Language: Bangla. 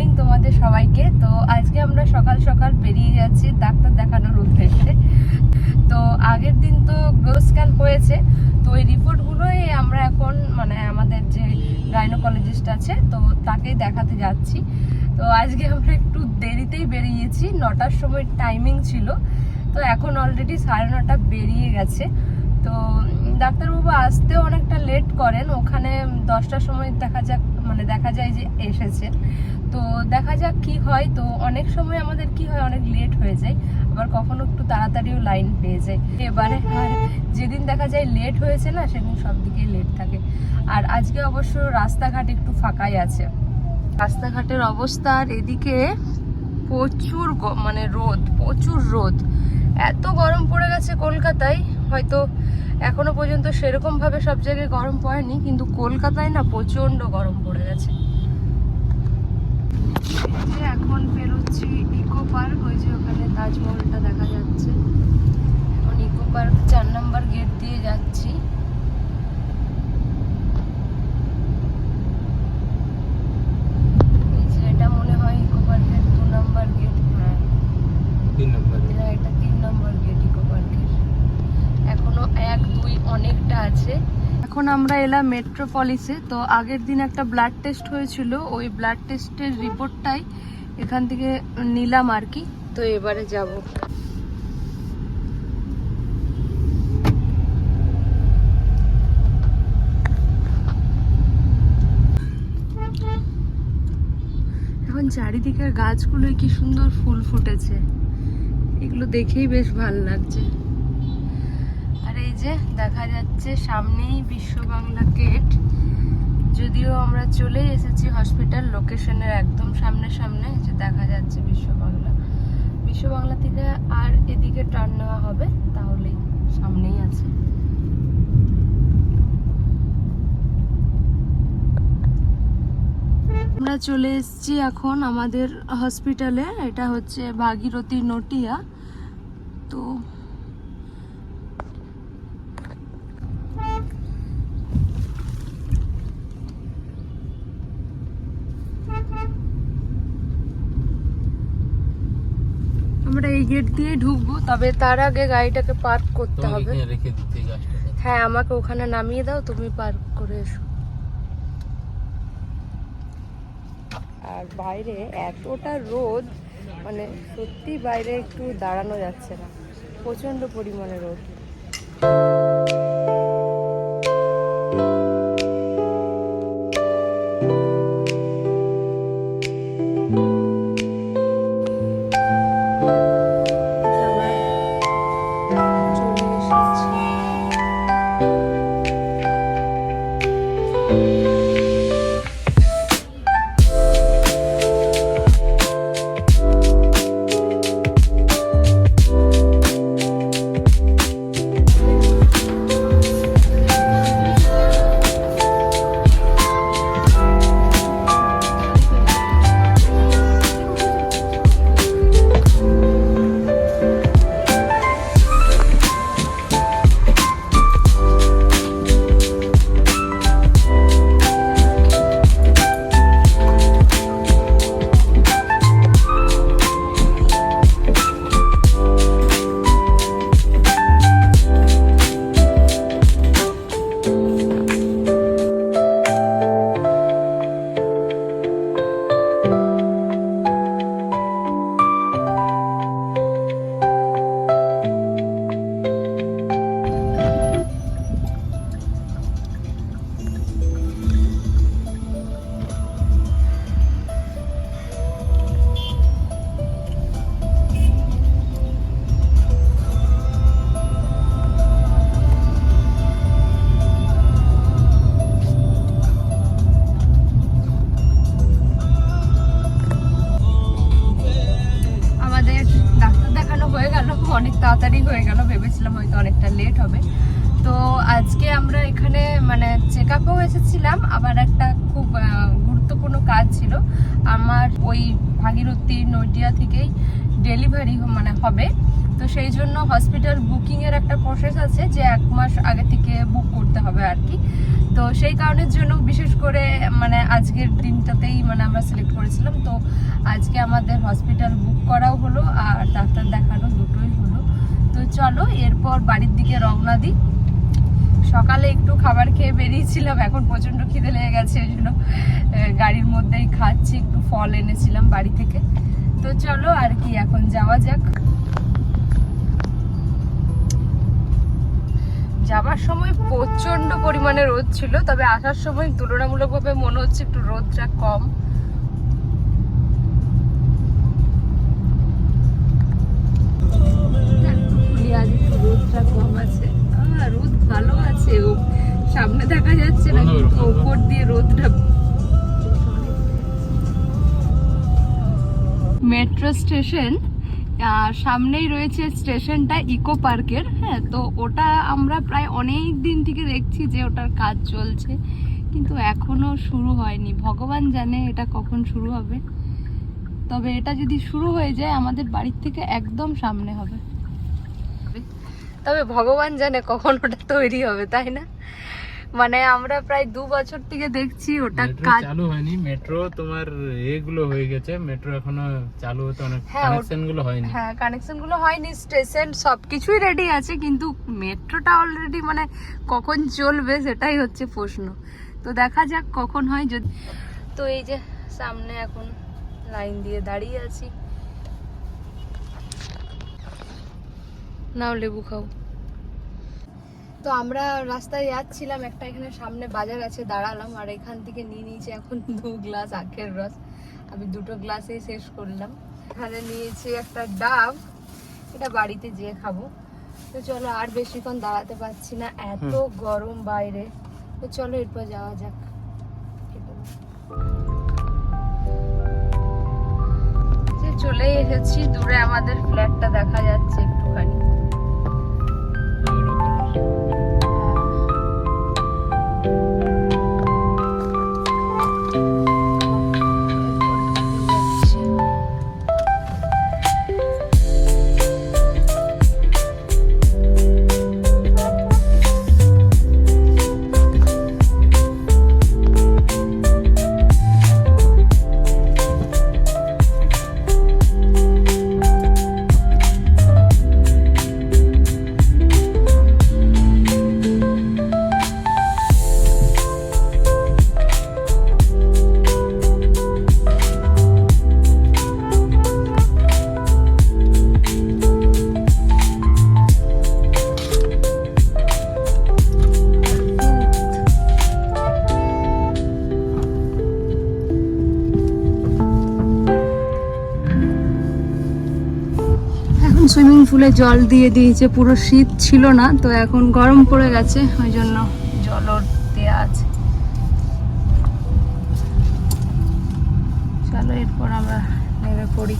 মর্নিং তোমাদের সবাইকে। তো আজকে আমরা সকাল সকাল বেরিয়ে যাচ্ছি ডাক্তার দেখানোর উদ্দেশ্যে। তো আগের দিন তো গ্রো স্ক্যান হয়েছে। তো ওই রিপোর্টগুলোই আমরা এখন মানে আমাদের যে গাইনোকোলজিস্ট আছে, তো তাকেই দেখাতে যাচ্ছি। তো আজকে আমরা একটু দেরিতেই বেরিয়েছি, নটার সময় টাইমিং ছিল। তো এখন অলরেডি সাড়ে নটা বেরিয়ে গেছে। তো ডাক্তারবাবু আসতে অনেকটা লেট করেন। ওখানে দশটার সময় দেখা যাক মানে দেখা যায় যে এসেছে। তো দেখা যাক কি হয়। তো অনেক সময় আমাদের কি হয়, অনেক লেট হয়ে যায়। আবার কখনো একটু তাড়াতাড়িও লাইন পেয়ে যায়। এবারে আর যেদিন দেখা যায় লেট হয়েছে না, সেদিন সব দিকেই লেট থাকে। আর আজকে অবশ্য রাস্তাঘাট একটু ফাঁকাই আছে। রাস্তাঘাটের অবস্থা আর এদিকে প্রচুর মানে রোদ, প্রচুর রোদ। এত গরম পড়ে গেছে কলকাতায়। হয়তো এখনও পর্যন্ত সেরকম ভাবে সব জায়গায় গরম পড়েনি কিন্তু কলকাতায় না প্রচণ্ড গরম পড়ে গেছে। যে এখন বেরোচ্ছি ইকো পার্ক ওই যে ওখানে তাজমহলটা দেখা যাচ্ছে। এখন ইকো পার্ক চার নাম্বার গেট দিয়ে যাচ্ছি। এটা মনে হয় ইকো পার্কের দু নাম্বার গেট হ্যাঁ তিন নম্বর এটা তিন নম্বর গেট এখনও এক, দুই অনেকটা আছে। এখন আমরা এলাম মেট্রোপলিসে তো আগের দিন একটা ব্লাড টেস্ট হয়েছিল। ওই ব্লাড টেস্টের রিপোর্টটাই এখান থেকে নিলাম আর কি। তো এবারে যাব। এখন চারিদিকের গাছগুলোয় কি সুন্দর ফুল ফুটেছে। এগুলো দেখেই বেশ ভালো লাগছে। আর এই যে দেখা যাচ্ছে সামনেই বিশ্ব বাংলা গেট। যদিও আমরা চলে এসেছি হসপিটাল, লোকেশনের একদম সামনে সামনে যে দেখা যাচ্ছে বিশ্ব বাংলা বিশ্ব বাংলা থেকে আর এদিকে টার্ন নেওয়া হবে, তাহলেই সামনেই আছে। আমরা চলে এসেছি এখন আমাদের হসপিটালে, এটা হচ্ছে ভাগীরথী নটিয়া। তো আমরা এই গেট দিয়ে ঢুকবো তবে তার আগে গাড়িটাকে পার্ক করতে হবে। হ্যাঁ আমাকে ওখানে নামিয়ে দাও তুমি পার্ক করে এসো। আর বাইরে এতটা রোদ মানে সত্যি বাইরে একটু দাঁড়ানো যাচ্ছে না। প্রচণ্ড পরিমাণে রোদ। হবে। তো আজকে আমরা এখানে মানে চেক আপেও এসেছিলাম, আবার একটা খুব গুরুত্বপূর্ণ কাজ ছিল। আমার ওই ভাগীরথী নদিয়া থেকেই ডেলিভারি মানে হবে। তো সেই জন্য হসপিটাল বুকিংয়ের একটা প্রসেস আছে যে এক মাস আগে থেকে বুক করতে হবে আর কি। তো সেই কারণের জন্য বিশেষ করে মানে আজকের দিনটাতেই মানে আমরা সিলেক্ট করেছিলাম। তো আজকে আমাদের হসপিটাল বুক করাও হলো, আর ডাক্তার দেখানো তো চলো, এরপর বাড়ির দিকে রওনা দিই। সকালে একটু খাবার খেয়ে বেরিয়েছিলাম, এখন প্রচণ্ড খিদে লেগে গেছে ওই জন্য গাড়ির মধ্যেই খাচ্ছি, একটু ফল এনেছিলাম বাড়ি থেকে। তো চলো, আর কি, এখন যাওয়া যাক। যাবার সময় প্রচণ্ড পরিমাণে রোদ ছিল, তবে আসার সময় তুলনামূলকভাবে মনে হচ্ছে একটু রোদটা কম একটুখানি আজ একটু রোদটা কম আছে। রোদ ভালো আছে ও। সামনে দেখা যাচ্ছে না কিন্তু ওপর দিয়ে রোদটা মেট্রো স্টেশন আর সামনেই রয়েছে স্টেশনটা ইকো পার্কের। হ্যাঁ তো ওটা আমরা প্রায় অনেক দিন থেকে দেখছি যে ওটার কাজ চলছে কিন্তু এখনও শুরু হয়নি। ভগবান জানে এটা কখন শুরু হবে। তবে এটা যদি শুরু হয়ে যায় আমাদের বাড়ির থেকে একদম সামনে হবে। তবে ভগবান জানে কখন ওটা তৈরি হবে তাই না? মানে আমরা প্রায় দু বছর থেকে দেখছি ওটা কাজ চালু হয়নি। মেট্রো তোমার এগুলো হয়ে গেছে। মেট্রো এখনও চালু হতে অনেক হ্যাঁ, কানেকশনগুলো হয়নি। হ্যাঁ কানেকশনগুলো হয়নি স্টেশন সবকিছুই রেডি আছে কিন্তু মেট্রোটা অলরেডি মানে কখন চলবে সেটাই হচ্ছে প্রশ্ন। তো দেখা যাক কখন হয় যদি তো এই যে সামনে এখন লাইন দিয়ে দাঁড়িয়ে আছি। নাও লেবু খাও। তো আমরা রাস্তায় যাচ্ছিলাম একটা এখানে সামনে বাজার আছে দাঁড়ালাম আর এখান থেকে নিয়ে নিয়েছি এখন দু গ্লাস আখের রস। আমি দুটো গ্লাসেই শেষ করলাম। এখানে নিয়েছি একটা ডাব এটা বাড়িতে যেয়ে খাব। তো চলো আর বেশিক্ষণ দাঁড়াতে পারছি না এত গরম বাইরে। তো চলো এরপর যাওয়া যাক। যে চলে এসেছি দূরে আমাদের ফ্ল্যাটটা দেখা যাচ্ছে একটুখানি। সুইমিং পুলে জল দিয়ে দিয়েছে, পুরো শীত ছিল না, তো এখন গরম পড়ে গেছে, ওই জন্য জল দেওয়া আছে। চলো এরপর আমরা নেমে পড়ি।